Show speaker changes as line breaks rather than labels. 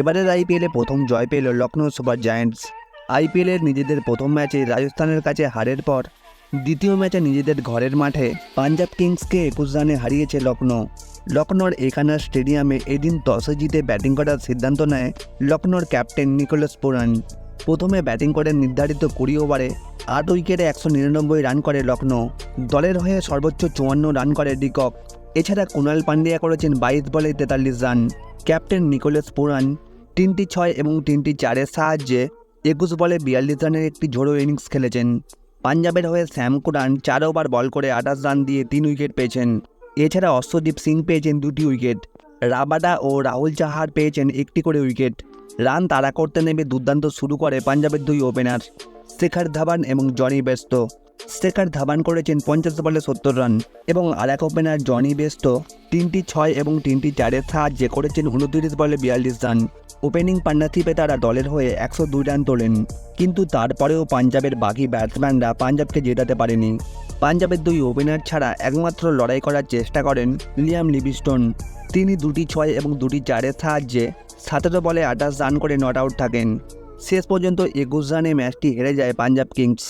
এবারের আইপিএলে প্রথম জয় পেল লখনৌ সুপার জায়ান্টস। আইপিএলের নিজেদের প্রথম ম্যাচে রাজস্থানের কাছে হারের পর, দ্বিতীয় ম্যাচে নিজেদের ঘরের মাঠে পাঞ্জাব কিংসকে একুশ রানে হারিয়েছে লখনৌ লখনৌর এখানার স্টেডিয়ামে এদিন টসে জিতে ব্যাটিং করার সিদ্ধান্ত নেয় লখনৌর ক্যাপ্টেন নিকোলাস পুরান। প্রথমে ব্যাটিং করে নির্ধারিত কুড়ি ওভারে আট উইকেটে একশো নিরানব্বই রান করে লখনৌ দলের হয়ে সর্বোচ্চ চুয়ান্ন রান করে ডিকক। এছাড়া কুণাল পান্ডিয়া করেছেন বাইশ বলে তেতাল্লিশ রান। ক্যাপ্টেন নিকোলাস পুরান তিনটি ছয় এবং তিনটি চারের সাহায্যে একুশ বলে বিয়াল্লিশ রানের একটি ঝোড়ো ইনিংস খেলেছেন। পাঞ্জাবের হয়ে শ্যাম কুরান চার ওভার বল করে আঠাশ রান দিয়ে তিন উইকেট পেয়েছেন। এছাড়া অশ্বদীপ সিং পেয়েছেন দুটি উইকেট। রাবাডা ও রাহুল চাহার পেয়েছেন একটি করে উইকেট। রান তাড়া করতে নেমে দুর্দান্ত শুরু করে পাঞ্জাবের দুই ওপেনার। শেখার ধাবান এবং জনি বেস্ত শেখার ধাবান করেছেন পঞ্চাশ বলে সত্তর রান। এবং আর এক ওপেনার জনি বেস্ত তিনটি ছয় এবং তিনটি চারের সাহায্যে করেছেন উনত্রিশ বলে বিয়াল্লিশ রান। ওপেনিং পার্টনারশিপে তারা দলের হয়ে একশো দুই রান তোলেন। কিন্তু তারপরেও পাঞ্জাবের বাকি ব্যাটসম্যানরা পাঞ্জাবকে জেতাতে পারেনি। পাঞ্জাবের দুই ওপেনার ছাড়া একমাত্র লড়াই করার চেষ্টা করেন লিয়াম লিভিস্টোন। তিনি দুটি ছয় এবং দুটি চারের সাহায্যে সতেরো বলে আঠাশ রান করে নট আউট থাকেন। শেষ পর্যন্ত একুশ রানে ম্যাচটি হেরে যায় পাঞ্জাব কিংস।